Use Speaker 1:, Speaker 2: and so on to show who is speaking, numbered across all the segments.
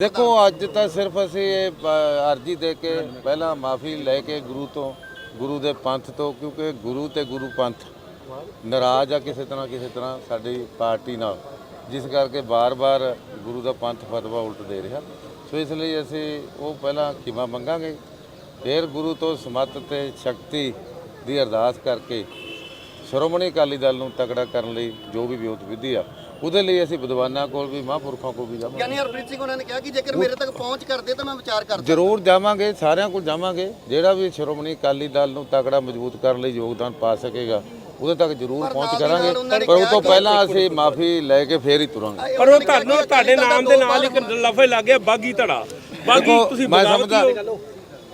Speaker 1: ਦੇਖੋ, ਅੱਜ ਤਾਂ ਸਿਰਫ ਅਸੀਂ ਇਹ ਅਰਜੀ ਦੇ ਕੇ ਪਹਿਲਾਂ ਮਾਫੀ ਲੈ ਕੇ ਗੁਰੂ ਤੋਂ, ਗੁਰੂ ਦੇ ਪੰਥ ਤੋਂ, ਕਿਉਂਕਿ ਗੁਰੂ ਤੇ ਗੁਰੂ ਪੰਥ ਨਾਰਾਜ਼ ਆ ਕਿਸੇ ਤਰ੍ਹਾਂ ਕਿਸੇ ਤਰ੍ਹਾਂ ਸਾਡੀ ਪਾਰਟੀ ਨਾਲ, ਜਿਸ ਕਰਕੇ ਬਾਰ-ਬਾਰ ਗੁਰੂ ਦਾ ਪੰਥ ਫਤਵਾ ਉਲਟ ਦੇ ਰਿਹਾ। ਸੋ ਇਸ ਲਈ ਅਸੀਂ ਉਹ ਪਹਿਲਾਂ ਖਿਮਾ ਮੰਗਾਂਗੇ, ਫਿਰ ਗੁਰੂ ਤੋਂ ਸਮੱਤ ਤੇ ਸ਼ਕਤੀ ਦੀ ਅਰਦਾਸ ਕਰਕੇ ਸ਼੍ਰੋਮਣੀ ਅਕਾਲੀ ਦਲ ਨੂੰ ਤਕੜਾ ਕਰਨ ਲਈ ਜੋ ਵੀ ਵਿਉਤ ਵਿਧੀ ਆ ਉਹਦੇ ਲਈ ਅਸੀਂ ਵਿਦਵਾਨਾਂ ਕੋਲ ਵੀ ਮਹਾਂਪੁਰਖਾਂ ਕੋਲ ਵੀ ਜਾਵਾਂਗੇ।
Speaker 2: ਗਿਆਨੀ ਹਰਪ੍ਰੀਤ ਸਿੰਘ ਉਹਨਾਂ ਨੇ ਕਿਹਾ ਕਿ ਜੇਕਰ ਮੇਰੇ ਤੱਕ ਪਹੁੰਚ ਕਰਦੇ ਤਾਂ ਮੈਂ ਵਿਚਾਰ ਕਰਦਾ।
Speaker 1: ਜ਼ਰੂਰ ਜਾਵਾਂਗੇ ਸਾਰਿਆਂ ਕੋਲ ਜਾਵਾਂਗੇ। ਜਿਹੜਾ ਵੀ ਸ਼੍ਰੋਮਣੀ ਅਕਾਲੀ ਦਲ ਨੂੰ ਤਕੜਾ ਮਜ਼ਬੂਤ ਕਰਨ ਲਈ ਯੋਗਦਾਨ ਪਾ ਸਕੇਗਾ ਉਹਦੇ ਤੱਕ ਜ਼ਰੂਰ ਪਹੁੰਚ ਕਰਾਂਗੇ। ਪਰ ਉਹ ਤੋਂ ਪਹਿਲਾਂ ਅਸੀਂ ਮਾਫੀ ਲੈ ਕੇ ਫੇਰ ਹੀ ਤੁਰਾਂਗੇ।
Speaker 3: ਪਰ ਉਹ ਤੁਹਾਨੂੰ ਤੁਹਾਡੇ ਨਾਮ ਦੇ ਨਾਲ ਇੱਕ ਲਫ਼ਜ਼ ਲੱਗ ਗਿਆ ਬਾਗੀ ਧੜਾ। ਬਾਗੀ ਤੁਸੀਂ
Speaker 1: ਮੈਂ ਸਮਝਦਾ
Speaker 3: ਹੋ?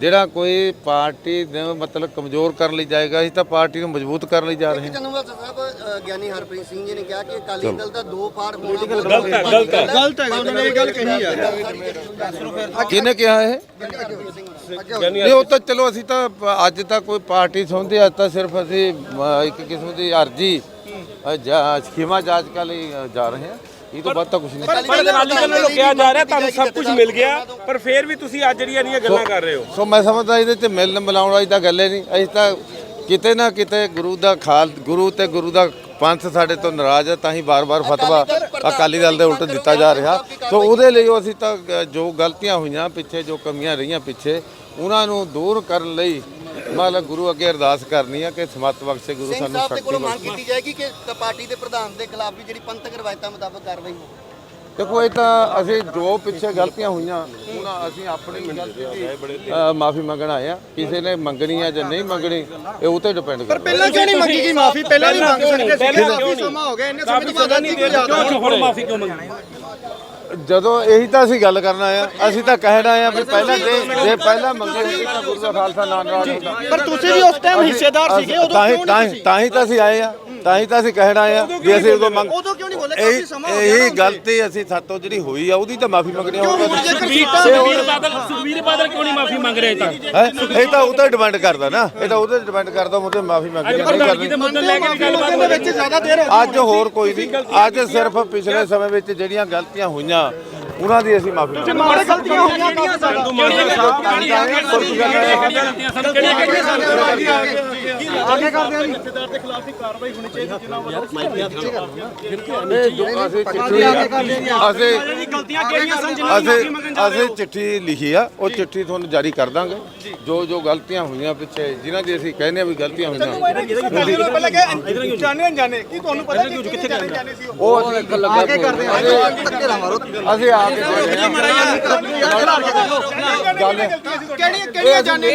Speaker 1: ਜਿਹੜਾ ਕੋਈ ਪਾਰਟੀ ਨੂੰ ਮਤਲਬ ਕਮਜ਼ੋਰ ਕਰਨ ਲਈ ਜਾਏਗਾ ਅਸੀਂ ਤਾਂ ਪਾਰਟੀ ਨੂੰ ਮਜ਼ਬੂਤ ਕਰਨ ਲਈ ਜਾ ਰਹੇ ਹਾਂ।
Speaker 2: ਜਨਰਲ ਸਾਹਿਬ ਗਿਆਨੀ ਹਰਪ੍ਰੀਤ ਸਿੰਘ ਜੀ ਨੇ ਕਿਹਾ ਕਿ ਅਕਾਲੀ ਦਲ ਦਾ ਦੋ ਫਾੜ ਹੋਣਾ ਬਹੁਤ
Speaker 3: ਗਲਤ ਹੈ ਗਲਤ ਹੈ।
Speaker 2: ਗਲਤ ਹੈ। ਉਹਨਾਂ ਨੇ ਇਹ ਗੱਲ ਕਹੀ ਆ।
Speaker 1: ਕਿਹਨੇ ਕਿਹਾ ਇਹ? ਨਹੀਂ ਉਹ ਤਾਂ ਚਲੋ ਅਸੀਂ ਤਾਂ ਅੱਜ ਤਾਂ ਕੋਈ ਪਾਰਟੀ ਸੁਣਦੇ ਅੱਜ ਤਾਂ ਸਿਰਫ ਅਸੀਂ ਇੱਕ ਕਿਸਮ ਦੀ ਅਰਜੀ ਖਿਮਾ ਜਾਚਕਾਂ ਲਈ ਅ, ਜਾ ਰਹੇ ਹਾਂ। ਇਹ ਤੋਂ ਬਾਅਦ ਤਾਂ ਕੁਝ ਨਹੀਂ।
Speaker 3: ਪਰ ਅਕਾਲੀ ਦਲ ਵੱਲੋਂ ਕਿਹਾ ਜਾ ਰਿਹਾ ਤੁਹਾਨੂੰ ਸਭ ਕੁਝ ਮਿਲ ਗਿਆ ਪਰ ਫਿਰ ਵੀ ਤੁਸੀਂ ਅੱਜ ਜਿਹੜੀਆਂ ਇੰਨੀਆਂ ਗੱਲਾਂ ਕਰ ਰਹੇ ਹੋ।
Speaker 1: ਸੋ ਮੈਂ ਸਮਝਦਾ ਇਹਦੇ ਤੇ ਮਿਲਣ ਮਿਲਾਉਣ ਵਾਲੀ ਤਾਂ ਗੱਲ ਹੀ ਨਹੀਂ। ਅਸੀਂ ਤਾਂ ਕਿਤੇ ਨਾ ਕਿਤੇ ਗੁਰੂ ਦਾ ਖਾਲ ਗੁਰੂ ਤੇ ਗੁਰੂ ਦਾ ਪੰਥ ਸਾਡੇ ਤੋਂ ਨਾਰਾਜ਼ ਹੈ ਤਾਂ ਹੀ ਬਾਰ-ਬਾਰ ਫਤਵਾ ਅਕਾਲੀ ਦਲ ਦੇ ਉਲਟ ਦਿੱਤਾ ਜਾ ਰਿਹਾ। ਸੋ ਉਹਦੇ ਲਈ ਅਸੀਂ ਤਾਂ ਜੋ ਗਲਤੀਆਂ ਹੋਈਆਂ ਪਿੱਛੇ ਜੋ ਕਮੀਆਂ ਰਹੀਆਂ ਪਿੱਛੇ ਉਹਨਾਂ ਨੂੰ ਦੂਰ ਕਰਨ ਲਈ ਮਤਲਬ ਗੁਰੂ ਅੱਗੇ ਅਰਦਾਸ ਕਰਨੀ ਹੈ ਕਿ ਸਮਤ ਬਖਸ਼ੇ ਗੁਰੂ
Speaker 2: ਸਿੰਘ
Speaker 1: ਸਾਨੂੰ
Speaker 2: ਸਾਹਿਬ ਦੇ
Speaker 1: ਸ਼ਕਤੀ
Speaker 2: ਕੋਲੋਂ
Speaker 1: ਬਖਸ਼ੇ।
Speaker 2: ਮੰਗ ਕੀਤੀ ਜਾਏਗੀ ਕਿ ਪਾਰਟੀ ਦੇ ਪ੍ਰਧਾਨ ਦੇ ਖਿਲਾਫ ਵੀ ਜਿਹੜੀ ਪੰਥਕ ਰਵਾਇਤਾਂ ਮੁਤਾਬਕ ਕਾਰਵਾਈ ਹੋਵੇ।
Speaker 1: ਦੇਖੋ ਇਹ ਤਾਂ ਅਸੀਂ ਜੋ ਪਿੱਛੇ ਗਲਤੀਆਂ ਹੋਈਆਂ ਉਹਨਾਂ ਅਸੀਂ ਆਪਣੀ ਗਲਤੀ ਮਾਫੀ ਮੰਗਣ ਆਏ ਆ। ਕਿਸੇ ਨੇ ਮੰਗਣੀ ਆ ਜਾਂ ਨਹੀਂ ਮੰਗਣੀ ਇਹ ਉਹ ਤੇ ਡਿਪੈਂਡ ਕਰਦਾ।
Speaker 4: ਪਹਿਲਾਂ ਕਿਉਂ ਨਹੀਂ ਮੰਗੀ ਗਈ ਮਾਫੀ? ਪਹਿਲਾਂ ਵੀ ਮੰਗ ਸਕਦੇ ਸੀ
Speaker 3: ਪਹਿਲਾਂ ਕਿਉਂ
Speaker 4: ਕਾਫੀ ਸਮਾਂ ਹੋ ਗਿਆ ਇੰਨੇ ਸਮੇਂ ਤੋਂ ਬਾਅਦ
Speaker 3: ਨਹੀਂ ਦੇ ਹੁਣ ਮਾਫੀ ਕਿਉਂ ਮੰਗੀ
Speaker 1: ਜਦੋਂ ਇਹੀ ਤਾਂ ਅਸੀਂ ਗੱਲ ਕਰਨ ਆਏ ਆ ਅਸੀਂ ਤਾਂ ਕਹਿਣ ਆ ਵੀ ਪਹਿਲਾਂ ਜੇ ਜੇ ਪਹਿਲਾਂ ਮੰਗੇ ਹੁੰਦੇ ਤਾਂ ਗੁਰੂ ਦਾ ਖਾਲਸਾ ਨਾ ਨਾਰਾਜ਼ ਹੁੰਦਾ
Speaker 4: ਪਰ ਤੁਸੀਂ ਵੀ ਉਸ ਟਾਈਮ ਹਿੱਸੇਦਾਰ ਸੀਗੇ ਉਦੋਂ
Speaker 1: ਤਾਂ ਹੀ
Speaker 4: ਕਿਉਂ
Speaker 1: ਤਾਂ
Speaker 4: ਨਹੀਂ
Speaker 1: ਹੀ
Speaker 4: ਤੁਸੀਂ
Speaker 1: ਤਾਂ ਹੀ ਤਾਂ ਅਸੀਂ ਆਏ ਆ। ਤਾਂ ਹੀ ਤਾਂ ਅਸੀਂ ਕਹਿਣ ਆਏ ਆ ਵੀ ਅਸੀਂ ਉਦੋਂ ਮੰਗ
Speaker 4: ਉਦੋਂ ਕਿਉਂ ਨਹੀਂ ਬੋਲੇ? ਕਾਫੀ ਸਮਾਂ ਹੋ ਗਿਆ
Speaker 1: ਇਹ ਗਲਤੀ ਅਸੀਂ ਸਾਤੋਂ ਜਿਹੜੀ ਹੋਈ ਆ ਉਹਦੀ ਤਾਂ ਮਾਫੀ ਮੰਗਣੀ ਹੋਊਗੀ।
Speaker 3: ਸੁਖਬੀਰ ਬਾਦਲ ਸੁਖਬੀਰ ਬਾਦਲ ਕਿਉਂ ਨਹੀਂ ਮਾਫੀ ਮੰਗ ਰਹੇ ਤਾਂ?
Speaker 1: ਹੈਂ? ਇਹ ਤਾਂ ਉਹ ਤੇ ਡਿਪੈਂਡ ਕਰਦਾ ਨਾ। ਇਹ ਤਾਂ ਉਹਦੇ ਡਿਪੈਂਡ ਕਰਦਾ ਮੁੱਦੇ ਮਾਫੀ ਮੰਗਣੀ ਕਰਨੀ
Speaker 3: ਹੋ
Speaker 4: ਹੋ
Speaker 1: ਅੱਜ ਹੋਰ ਕੋਈ ਨਹੀਂ। ਅੱਜ ਸਿਰਫ ਪਿਛਲੇ ਸਮੇਂ ਵਿੱਚ ਜਿਹੜੀਆਂ ਗਲਤੀਆਂ ਹੋਈਆਂ ਉਹਨਾਂ ਦੀ ਅਸੀਂ ਮਾਫੀ ਮੰਗਦੇ
Speaker 4: ਮਾੜੇ ਗਲਤੀਆਂ ਹੋਈਆਂ ਕਾਫੀ ਜ਼ਿਆਦਾ ਆਗੇ ਕਰਦੇ ਆ ਜੀ।
Speaker 1: ਅਸੀਂ ਚਿੱਠੀ ਅਸੀਂ
Speaker 4: ਗਲਤੀਆਂ ਕਿਹੜੀਆਂ ਸਨ
Speaker 1: ਅਸੀਂ ਅਸੀਂ ਚਿੱਠੀ ਲਿਖੀ ਆ ਉਹ ਚਿੱਠੀ ਤੁਹਾਨੂੰ ਜਾਰੀ ਕਰ ਦਾਂਗੇ। ਜੋ। ਜੋ ਗਲਤੀਆਂ ਹੋਈਆਂ ਪਿੱਛੇ ਜਿਨ੍ਹਾਂ ਦੀ ਅਸੀਂ ਕਹਿੰਦੇ ਆ ਵੀ ਗਲਤੀਆਂ ਹੋਈਆਂ।
Speaker 4: ਪਹਿਲਾਂ ਕਿ ਜਾਣੇ ਅਣਜਾਣੇ ਕੀ ਤੁਹਾਨੂੰ ਪਤਾ ਕਿ ਕਿੱਥੇ ਜਾਣੇ ਸੀ ਉਹ?
Speaker 1: ਲੱਗਾ
Speaker 4: ਆਗੇ ਕਰਦੇ ਆ। ਧੱਕੇ ਨਾ ਮਾਰੋ
Speaker 1: ਅਸੀਂ ਆ ਕੇ ਦੇ ਰਹੇ ਹਾਂ।
Speaker 4: ਕਿਹੜੀਆਂ ਕਿਹੜੀਆਂ ਜਾਣੇ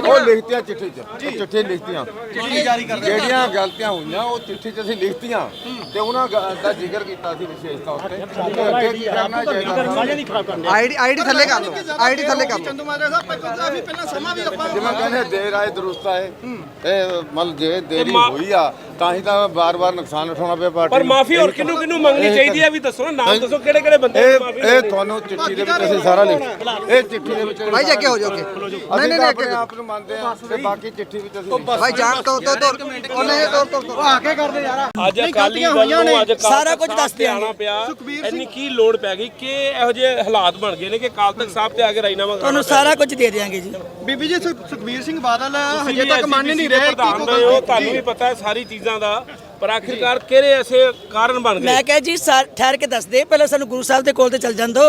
Speaker 1: ਉਹ ਲਿਖਤੀਆਂ ਚਿੱਠੀ 'ਚ। ਚਿੱਠੀ ਲਿਖਤੀਆਂ। ਜਿਹੜੀਆਂ ਗਲਤੀਆਂ ਹੋਈਆਂ ਉਹ ਚਿੱਠੀ 'ਚ ਅਸੀਂ ਲਿਖਤੀਆਂ। ਤੇ ਉਹਨਾਂ ਦਾ ਜ਼ਿਕਰ ਕੀਤਾ ਸੀ ਵਿਸ਼ੇਸ਼ ਤੌਰ ਤੇ। ਅੱਗੇ ਕੀ ਕਰਨਾ ਚਾਹੀਦਾ?
Speaker 4: ਆਈਡੀ ਆਈਡੀ ਥੱਲੇ ਕਰ ਲਓ। ਆਈਡੀ ਥੱਲੇ ਕਰ ਲਓ। ਚੰਦੂ ਮਾਜਰਾ ਸਾਹਿਬ ਪਹਿਲਾਂ ਕਾਫੀ ਪਹਿਲਾਂ ਸਮਾਂ ਵੀ ਆਪਾਂ
Speaker 1: ਜਿਵੇਂ ਕਹਿੰਦੇ ਦੇਰ ਆਏ ਦਰੁਸਤ ਆਏ। ਇਹ ਮਤਲਬ ਜੇ ਦੇਰੀ ਹੋਈ ਆ ਤਾਂ ਹੀ ਤਾਂ ਬਾਰ-ਬਾਰ ਨੁਕਸਾਨ ਉਠਾਉਣਾ ਪਿਆ ਪਾਰਟੀ
Speaker 3: ਪਰ
Speaker 1: ਨੂੰ।
Speaker 3: ਮਾਫੀ ਹੋਰ ਕਿਹਨੂੰ ਕਿਹਨੂੰ ਮੰਗਣੀ ਚਾਹੀਦੀ ਹੈ? ਵੀ ਦੱਸੋ ਨਾ ਨਾਮ ਦੱਸੋ ਕਿਹੜੇ ਕਿਹੜੇ ਬੰਦੇ ਨੂੰ ਮਾਫੀ
Speaker 1: ਇਹ ਤੁਹਾਨੂੰ ਚਿੱਠੀ ਦੇ ਵਿੱਚ ਅਸੀਂ ਸਾਰਾ ਲਿਖ ਇਹ ਚਿੱਠੀ ਦੇ ਵਿੱਚ
Speaker 4: ਭਾਈ ਜੀ ਅੱਗੇ ਹੋ ਜਾਓ ਅੱਗੇ
Speaker 1: ਨਹੀਂ ਨਹੀਂ ਆਪਣੇ ਆਪ ਨੂੰ ਮੰਨਦੇ ਆ ਤੇ ਬਾਕੀ ਚਿੱਠੀ ਵਿੱਚ ਅਸੀਂ ਲਿਖ-
Speaker 4: ਭਾਈ ਜਾਣ ਤੋਂ ਤੋਂ ਤੋਂ ਉਹਨੇ ਤੋਂ ਤੋਂ ਤੋਂ ਆਗੇ ਕਰਦੇ ਯਾਰ।
Speaker 3: ਅੱਜ ਅਕਾਲੀ ਦਲ ਨੂੰ ਅੱਜ
Speaker 5: ਸਾਰਾ ਕੁਝ ਦੱਸ ਦਿਆਂਗੇ।
Speaker 3: ਆਣਾ ਪਿਆ। ਇੰਨੀ ਕੀ ਲੋੜ ਪੈ ਗਈ? ਕਿ ਇਹੋ ਜਿਹੇ ਹਾਲਾਤ ਬਣ ਗਏ ਨੇ ਕਿ ਕਾਲ ਤੱਕ ਸਾਹਿਬ ਤੇ ਆ ਕੇ ਰਾਜਨਾਮਾ
Speaker 5: ਤੁਹਾਨੂੰ ਸਾਰਾ ਕੁਝ ਦੇ ਦਿਆਂਗੇ ਜੀ।
Speaker 4: ਬੀਬੀ ਜੀ ਸੁਖ- ਸੁਖਬੀਰ ਸਿੰਘ ਬਾਦਲ ਹਜੇ ਤੱਕ ਮੰਨ ਨਹੀਂ
Speaker 3: ਰਹੇ ਹੋ ਤੁਹਾਨੂੰ ਵੀ ਪਤਾ ਹੈ ਸਾਰੀ ਚੀਜ਼ਾਂ ਦਾ, ਪਰ ਆਖਿਰਕਾਰ ਕਿਹੜੇ ਐਸੇ ਕਾਰਨ ਬਣ ਗਏ?
Speaker 5: ਮੈਂ ਕਿਹਾ ਜੀ ਸਾ- ਠਹਿਰ ਕੇ ਦੱਸ ਦੇ, ਪਹਿਲਾਂ ਸਾਨੂੰ ਗੁਰੂ ਸਾਹਿਬ ਦੇ ਕੋਲ ਤੇ ਚੱਲ ਜਾਂਦੋ